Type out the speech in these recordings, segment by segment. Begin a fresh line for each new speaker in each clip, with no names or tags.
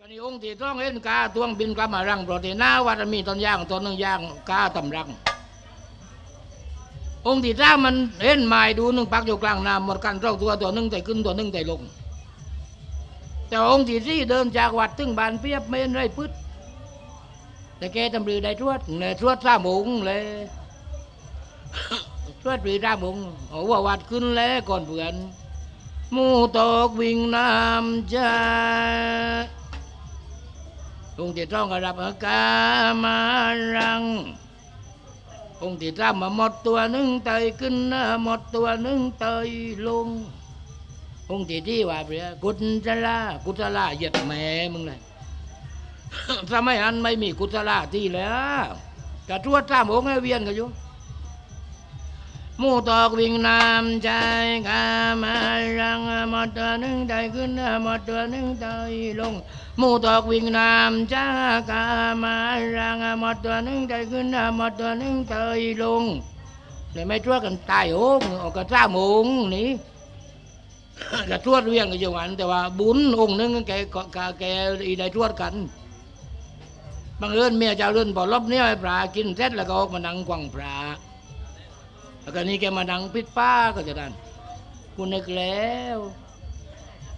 ก็นี่องค์ที่ต้องเห็นกาตวงบินกลับมารังโปรตีนาวัดมีต้นย่างต้นหนึ่งย่างกาตำรัง องค์ที่สามมันเห็นไม้ดูหนึ่งปักอยู่กลางน้ำหมดกันเท่าตัวตัวหนึ่งแต่ขึ้นตัวหนึ่งแต่ลง แต่องค์ที่สี่เดินจากวัดถึงบานเปียบไม่เห็นไรพืชแต่แกตำรือได้ทวดเนี่ยทวดสามองค์เลยทวดปรือสามองค์โอ้ว่าวัดขึ้นแล้วก่อนเพื่อนมูตกวิ่งน้ำใจ องค์ที่ต้องกระดับอากามารัง องค์ที่ตามมาหมดตัวหนึ่งเตยขึ้นหน้าหมดตัวหนึ่งเตยลง องค์ที่ที่ว่าเปรียกุศลากุศลาเหยียดแม่มึงเลยสมัยนั้นไม่มีกุศลาที่แล้วกระทวดสามองค์เวียนกันอยู่ มูตอกวิ่งน้ำใจกามารังหมดตัวหนึ่งเตขึ้นหน้าหมดตัวหนึ่งเตลงมูตอกวิ่งน้ำจ้ากามารังหมดตัวหนึ่งได้ขึ้นหมดตัวหนึ่งเตลงเลยไม่ทั่วกันตายโอ้งออกกระซ่าหมงนี่กระทวดเวียงกันอยู่วันแต่ว่าบุญองค์หนึงแกก็แกอีได้ทวดกันบังเอิญเมียเจ้าเรือนบ่ลบเนี่ยปลากินเสร็จแล้วก็ออกมานั่งกวางปลา แล้วก็นี่แกมานั่งปิดป้าก็จะดันคุณนึกแล้ว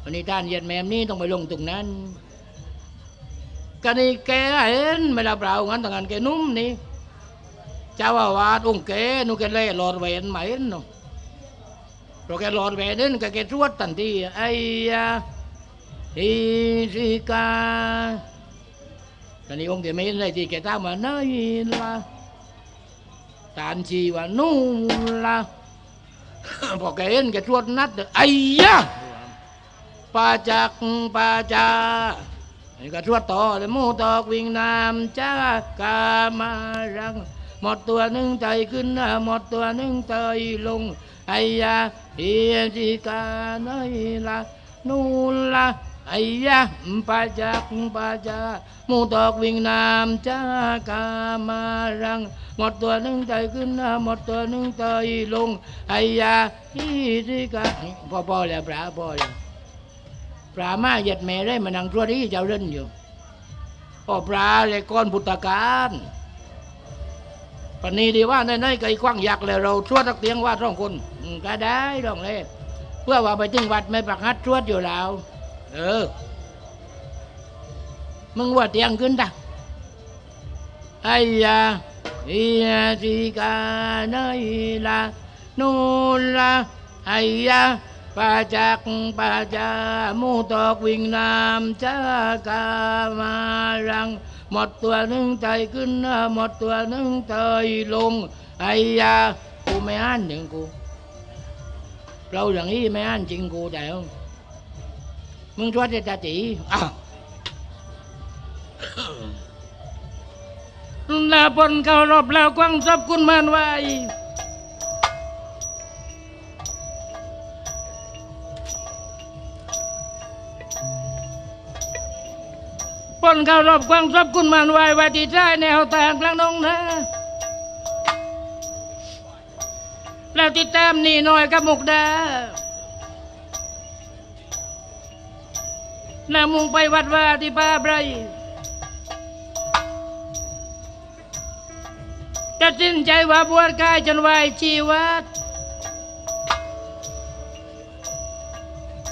วันนี้ท่านเยียดแมมนี่ต้องไปลงตรงนั้นก็นี่แกเห็นไม่ได้เปล่างั้นต่างกันแกนุ่มนี่เจ้าอาวาสองค์แกนุแกเล่หลอดแหวนไหมเนาะเพราะแกหลอดแหวนนั่นก็แกตรวจทันทีไอ้ยาอีสิกาก็นี่องค์เดียไม่เห็นอะไรที่แกตามมาไหนล่ะ ตานชีว่านู่นล่ะพอแกเห็นแกตรวจนัดเอไอ้ยาปาจักปาจานี่ก็ทวดต่อเลยมูตอกวิ่งน้ำจ้ากามารัง หมดตัวหนึ่งใจขึ้นหมดตัวหนึ่งเตยลงไอ้ยาเฮียจิกาเนยละนู่นละ ไอ้ยาปาจักปาจามูตอกวิ่งน้ำจ้ากามารัง หมดตัวหนึ่งใจขึ้นหน้าหมดตัวหนึ่งเตยลง ไอ้ยาเฮียจิกาพอพอแล้วปลาพอแล้วปลามาหยียดแม่ได้มานังตัวนี้เจ้าเล่นอยู่พอปลาเลยก้อนพุทธการปานนี้ดีว่าในในไก่กว้างยักษ์เลยเราชวดตักเตียงว่าสองคนก็ได้ดองเลยเพื่อว่าไปถึงวัดไม่ปักฮัดชวดอยู่แล้ว เออ มึงว่าเตียงขึ้นตะไอ้ยาอียาสิกาเนยละนูนละไอ้ยาปาจักปาจามูตอกวิ่งน้ำจากามารัง หมดตัวหนึ่งใจขึ้น หมดตัวหนึ่งเตยลง ไอ้ยากูไม่อ่านหนึ่งกู เราอย่างนี้ไม่อ่านจริงกูแต่ มึงช่วยจะตาจีอ้าวลาปนเขารอบแล้วกว้างซับคุณมันไว้ปนเขารอบกว้างทรัพย์คุณมันไว้ไว้ที่ใจแนวทางกลางนงนะแล้วติดตามนี่หน่อยกับมุกดา แล้วมุ่งไปวัดว่าที่ป่าไบรตัดสินใจว่าบวชกายจนไหวชีวัด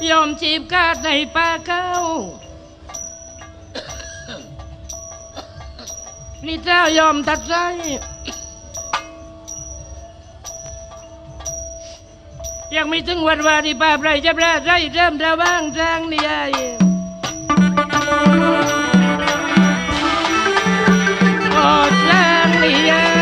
ยอมจีบกาดในป่าเขานี่เจ้ายอมตัดใจยังไม่ถึงวันวาที่ป่าไรจะแปรไรเริ่มระว่างทางนี่ไอ้โอ้ทาง นี่ไ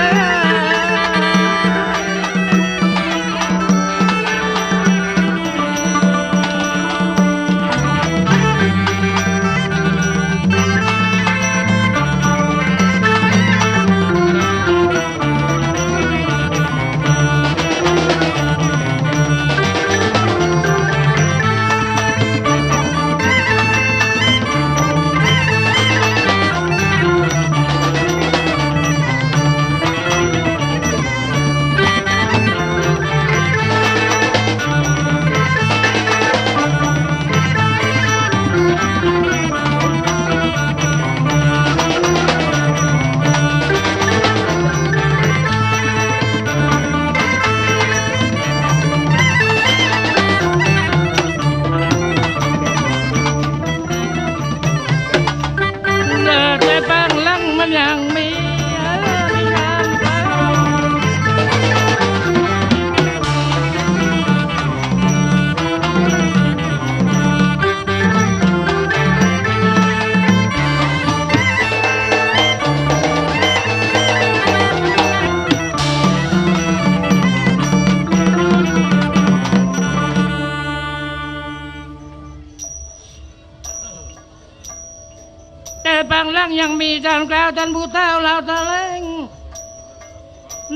ยังมีทานกล่าวท่านผู้เฒ่าเหล่าตะเลง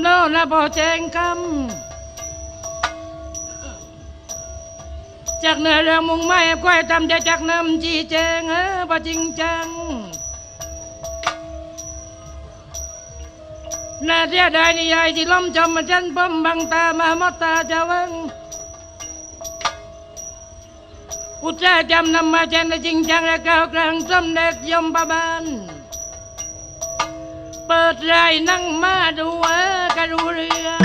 โน่นนะพอแจงคำจากเนื้อเรื่องมุงไม่ค่อยทำจะจากนำจีแจงเออพอจริงจังน่าเสียดายนิยายที่ล้มจมมาฉันป้อมบังตามามตาจะวังอุตสาหจำนำมาแจนจริงจังและก้าวกลางสมเด็จยมประบาล เปิดรายนั่งมาดูเออกระดูเรือ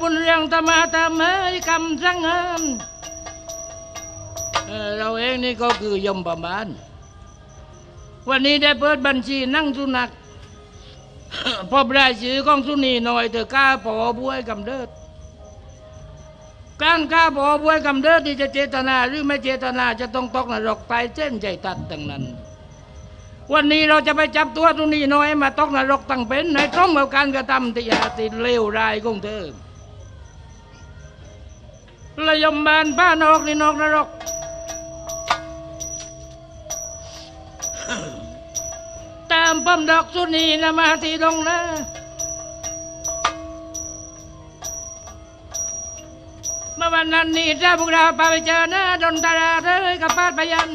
ดูเรื่องว่าบุญเรื่องตมาตามเฮ้ยคำสั่งห้ามเออเราเองนี่ก็คือยมประบาลวันนี้ได้เปิดบัญชีนั่งสุนักพบรายชื่อของสุนีหน่อยเถอะก้าปอบวยกำเดิดการกล้าปอบวยกำเดิดที่จะเจตนาหรือไม่เจตนาจะต้องตกนรกตายเส้นใจตัดดังนั้น วันนี้เราจะไปจับตัวสุนีหน้อยมาตกนรกตั้งเป็นในตรงกับการกระทำที่ยาติเลวร้ายของเธอ ระยมบานบ้านอกนี่นอกนรกตามป้อมดอกสุนีนะมาที่ตรงนะเมื่อวันนั้นนี่ถ้าพวกเราไปเจอหน้าดนตราเธอกับป้าพยัน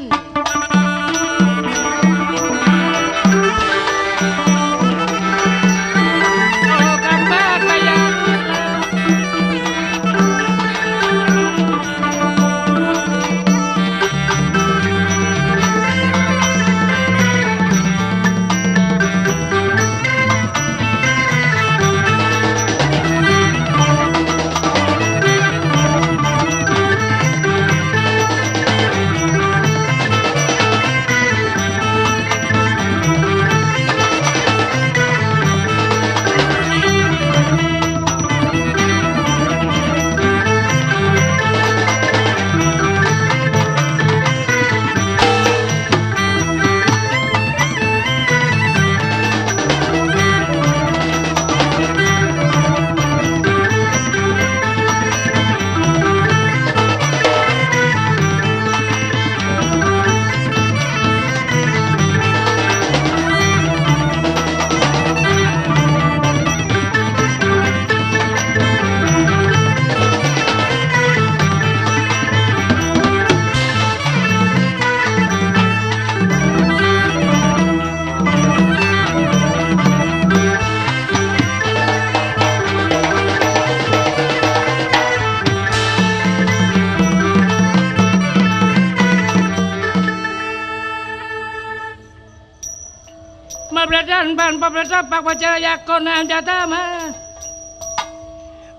สัพพระประทับปักว่าเจออยากคนนามจะตามา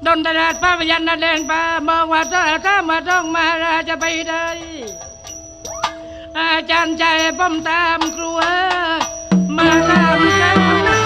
ดนตราดป้าพยันนาแดงป้ามองว่าถ้าถ้ามาต้องมาราจะไปได้อาจารย์ใจป้อมตามครัวมาตามใจ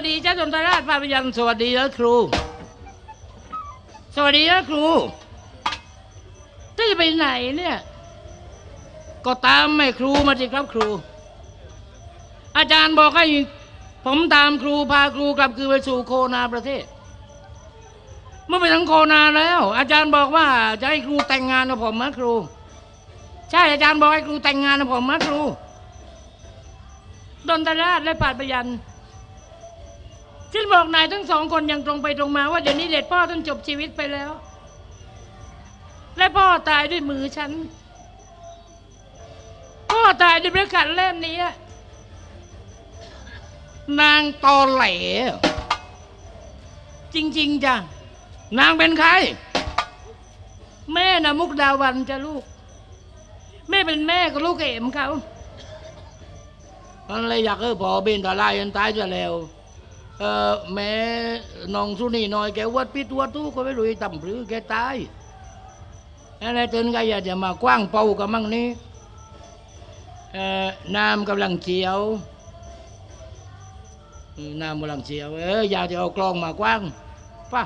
วัสดีเจ้าดนตราชป้าพยันสวัสดีนะครู สวัสดีนะครูจะไปไหนเนี่ย ก็ตามแม่ครูมาสิครับครู อาจารย์บอกให้ผมตามครูพาครูกลับคือไปสู่โคนาประเทศ เมื่อไปถึงโคนาแล้ว อาจารย์บอกว่าจะให้ครูแต่งงานกับผมนะครู ใช่อาจารย์บอกให้ครูแต่งงานกับผมนะครูดนตราชและปาดประยัน ฉันบอกนายทั้งสองคนอย่างตรงไปตรงมาว่าเดี๋ยวนี้เด็ดพ่อท่านจบชีวิตไปแล้ว และพ่อตายด้วยมือฉัน พ่อตายด้วยประกัดเล่มนี้ นางตอแหล จริง ๆจ้ะนางเป็นใคร แม่นะมุกดาวันจ้ะลูก
แม่เป็นแม่กับลูกเอ็มเขา
มันเลยอยากเออพอเบนตาลายยันตายจะแล้ว เออแม่น้องสุนีน้อยแกวัดพิษวัดตู้ก็ไม่รู้จะทำหรือแกตายอะไรตื่นก็อยากจะมากว้างเป่ากับมั่งนี้เออน้ำกำลังเจียวน้ำกำลังเจียวเอออยากจะเอากลองมากว้างป่ะ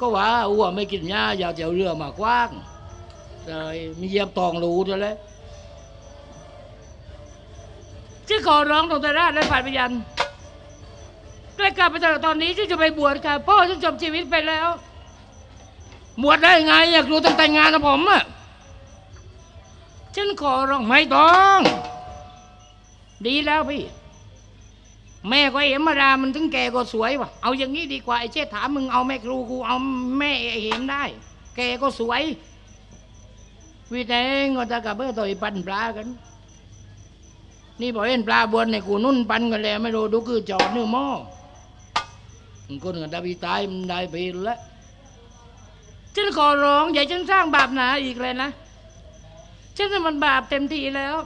ก็ว่าอ้วไม่กินหญ้าอยากจะเอาเรือมากว้างเลยมีเยียบตองรูเลย
ชื่อข อร้องตรงตราชและฝ่ายพยานใกล้กลับไปเถอตอนนี้ที่จะไปบวชค่ะพ่อฉันจบชีวิตไปแล้ว
บวชได้ไง อยากรู้ตั้งแต่งงานนะผมอะ
ฉันขอร้อง
ไม่ต้อง
ดีแล้วพี่ แม่ก็เอ็มมาดามันถึงแกก็สวยว่ะ เอาอย่างนี้ดีกว่าไอ้เชษฐามมึงเอาแม่ครูกูเอาแม่ไอเห็มได้ แกก็สวย
วิเองก็จะกับเพื่อต่อยปันปลากัน นี่พอเห็นปลาบวนในกูนุ่นปันกันแล้วไม่รู้ดูคือจอดนิ้วหม้อคนกับดาวิตายมันได้ปแล้ว
ฉันขอร้องอย่าฉันสร้างบาปหนาอีกเลยนะฉันมันบาปเต็มทีแล้ว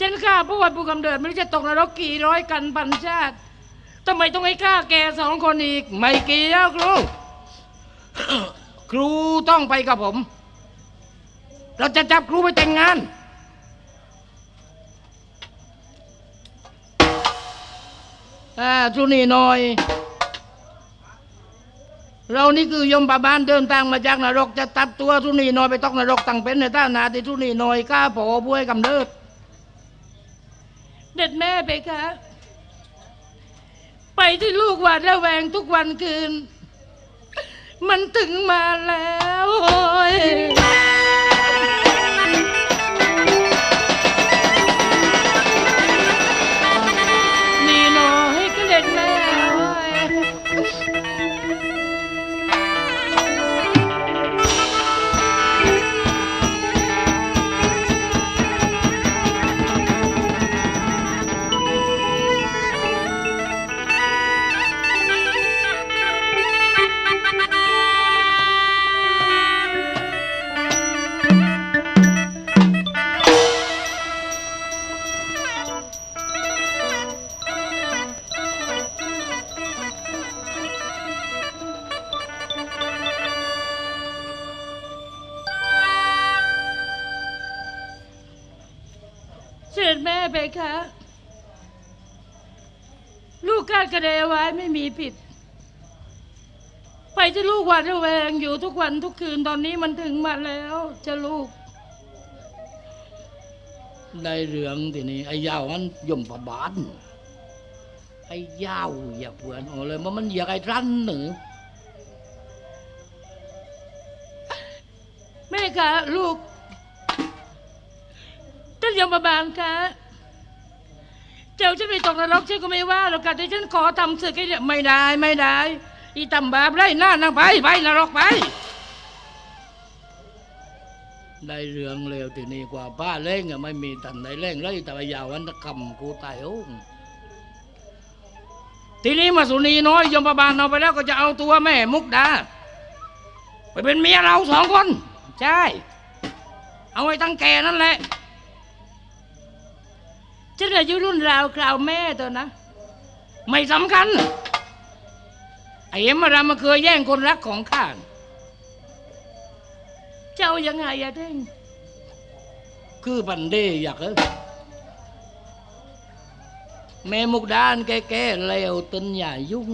ฉันฆ่าผู้วัดผู้กำเนิดไม่รู้จะตกนรกกี่ร้อยกันพันชาติทำไมต้องให้ฆ่าแกสองคนอีก
ไม่เกี่ยวครู ครูต้องไปกับผม เราจะจับครูไปแต่งงาน อ่าทุนี่หน่อย เรานี่คือยมบาบานเดินทางมาจากนรกจะตัดตัวทุนี่หน่อยไปตอกนรกตั้งเป็นในท่านาที่ทุนี่หน่อยข้าผอบุ้ยกำเนิด
เด็ดแม่ไปคะไปที่ลูกหวาดระแวงทุกวันคืน มันถึงมาแล้ว เสด็จแม่ไปคะลูกคาดกระเดไว้ไม่มีผิด ไปที่ลูกหวาดระแวงอยู่ทุกวันทุกคืนตอนนี้มันถึงมาแล้วจะลูก
ได้เรื่องทีนี้ไอ้ยาวมันยมประบาลไอ้ยาวอยากเพื่อนเอาเลยมันมันอยากไอ้รันหนึ่ง
แม่คะลูกท่าน ยมบาลคะเจ้าฉันไปตกนรกฉันก็ไม่ว่าหรอกค่ะแต่ฉันขอทำศึกให้เรีย
ไม่ได้ไม่ได้ อีตำบาปไรหน้านั่งไปไปนรกไป ได้เรื่องเร็วทีนี้กว่าป้าเล่งอะไม่มีตันได้เล่งเลยแต่ยาววันตะคำกูตายโอ้งทีนี้มาสุนีน้อยยมบาลเอาไปแล้วก็จะเอาตัวแม่มุกดาไปเป็นเมียเราสองคน ใช่ เอาไว้ตั้งแก่นั่นแหละ
ฉันอายุรุ่นราวคราวแม่ตัวนะ
ไม่สำคัญไอ้เอ็มมารามาเคยแย่งคนรักของข้า
เจ้ายังไงอะเท่ง
คือปันเดอยากเออแม่มุกดานแก่ๆเลวตึนอย่ายุ่ง